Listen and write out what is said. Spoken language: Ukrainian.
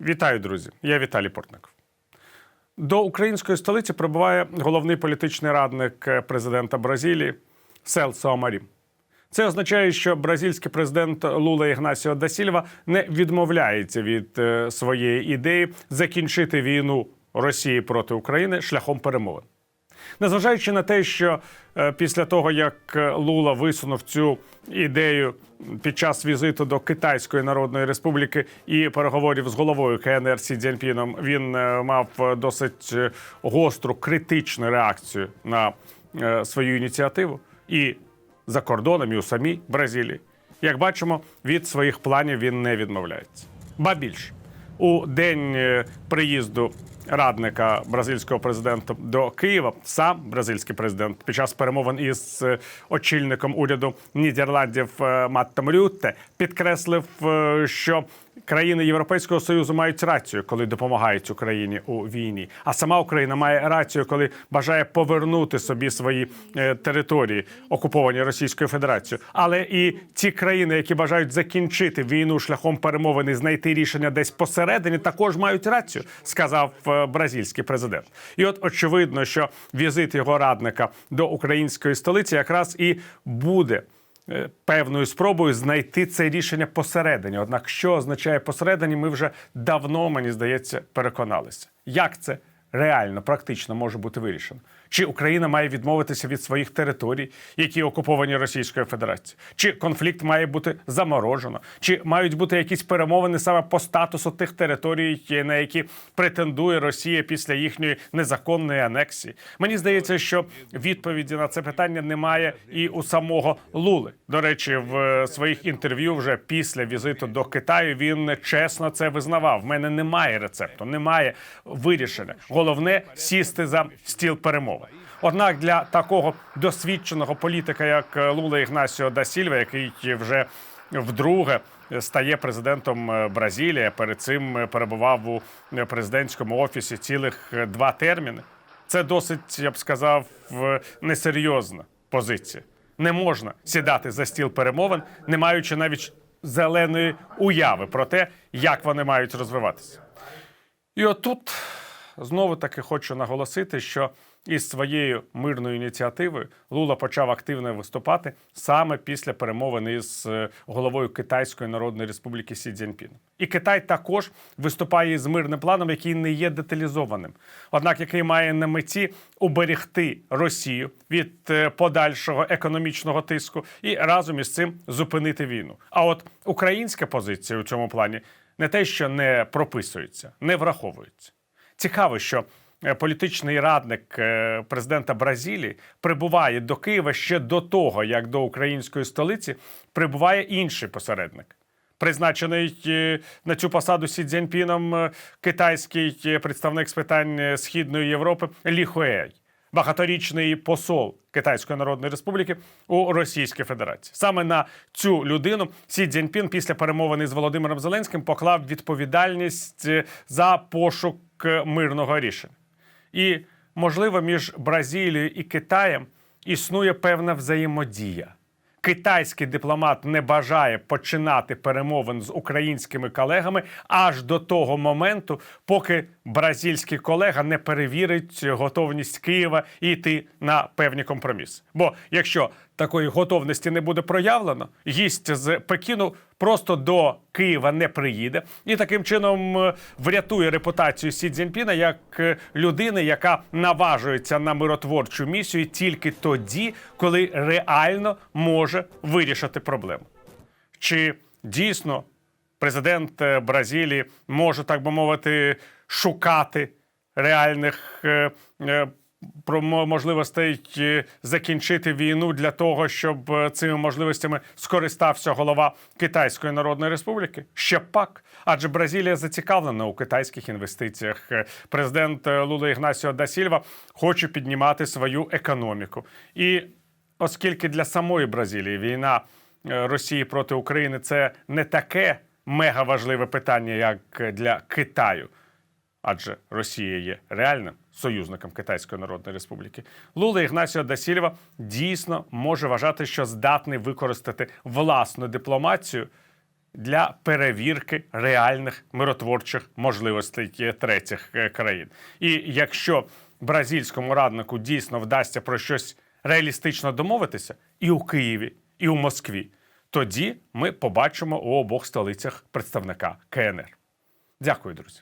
Вітаю, друзі! Я Віталій Портников. До української столиці прибуває головний політичний радник е, президента Бразилії Селсо Амарі. Це означає, що бразильський президент Лула Ігнасіо да Сільва не відмовляється від е, своєї ідеї закінчити війну Росії проти України шляхом перемовин. Незважаючи на те, що е, після того, як е, Лула висунув цю ідею під час візиту до Китайської Народної Республіки і переговорів з головою КНР Сі Цзіньпіном, він е, мав досить гостру критичну реакцію на свою ініціативу і за кордоном, і у самій Бразилії. Як бачимо, від своїх планів він не відмовляється. Ба більше у день приїзду радника бразильського президента до Києва, сам бразильський президент під час перемовин із е, очільником уряду Нідерландів е, Маттом Рютте підкреслив, е, що країни Європейського союзу мають рацію, коли допомагають Україні у війні. А сама Україна має рацію, коли бажає повернути собі свої е, території, окуповані Російською Федерацією. Але і ті країни, які бажають закінчити війну шляхом перемовин і знайти рішення десь посередині, також мають рацію, сказав е, бразильський президент. І от очевидно, що візит його радника до української столиці якраз і буде певною спробою знайти це рішення посередині. Однак, що означає посередині, ми вже давно, мені здається, переконалися. Як це реально, практично може бути вирішено? Чи Україна має відмовитися від своїх територій, які окуповані Російською Федерацією? Чи конфлікт має бути заморожено? Чи мають бути якісь перемовини саме по статусу тих територій, на які претендує Росія після їхньої незаконної анексії? Мені здається, що відповіді на це питання немає і у самого Лули. До речі, в е, своїх інтерв'ю вже після візиту до Китаю він чесно це визнавав. В мене немає рецепту, немає вирішення. Головне сісти за стіл перемови. Однак для такого досвідченого політика, як е, Лула Ігнасіо да Сільва, який вже вдруге стає президентом е, Бразилії, перед цим е, перебував у президентському офісі цілих два терміни. Це досить, я б сказав, несерйозна позиція. Не можна сідати за стіл перемовин, не маючи навіть зеленої уяви про те, як вони мають розвиватися. І отут знову таки хочу наголосити, що із своєю мирною ініціативою Лула почав активно виступати саме після перемовин із е, головою Китайської Народної Республіки Сі Цзіньпіном. І Китай також виступає з мирним планом, який не є деталізованим, однак який має на меті уберегти Росію від е, подальшого економічного тиску і разом із цим зупинити війну. А от українська позиція у цьому плані не те, що не прописується, не враховується. Цікаво, що політичний радник е, президента Бразилії прибуває до Києва ще до того, як до української столиці прибуває інший посередник. Призначений е, на цю посаду Сі Цзіньпіном е, китайський е, представник з питань е, Східної Європи Лі Хуей, багаторічний посол Китайської Народної Республіки у Російській Федерації. Саме на цю людину Сі Цзіньпін після перемовини з Володимиром Зеленським поклав відповідальність е, за пошук е, мирного рішення. І, можливо, між Бразилією і Китаєм існує певна взаємодія. Китайський дипломат не бажає починати перемовин з українськими колегами аж до того моменту, поки бразильський колега не перевірить готовність Києва йти на певні компроміси. Бо якщо такої готовності не буде проявлено, гість з Пекіну просто до Києва не приїде і таким чином е, врятує репутацію Сі Цзіньпіна як е, людини, яка наважується на миротворчу місію тільки тоді, коли реально може вирішити проблему. Чи дійсно президент е, Бразилії може, так би мовити, шукати реальних про мо- можливостей закінчити війну для того, щоб е, цими можливостями скористався голова Китайської Народної Республіки? Ще пак, адже Бразилія зацікавлена у китайських інвестиціях. Е, Президент е, Лула Ігнасіо да Сільва хоче піднімати свою економіку. І оскільки для самої Бразилії війна Росії проти України це не таке мега важливе питання, як для Китаю адже Росія є реальним союзником Китайської Народної Республіки. Лула Ігнасіо да Сільва дійсно може вважати, що здатний використати власну дипломацію для перевірки реальних миротворчих можливостей е, третіх е, країн. І якщо бразильському раднику дійсно вдасться про щось реалістично домовитися і у Києві, і у Москві, тоді ми побачимо у обох столицях представника КНР. Дякую, друзі.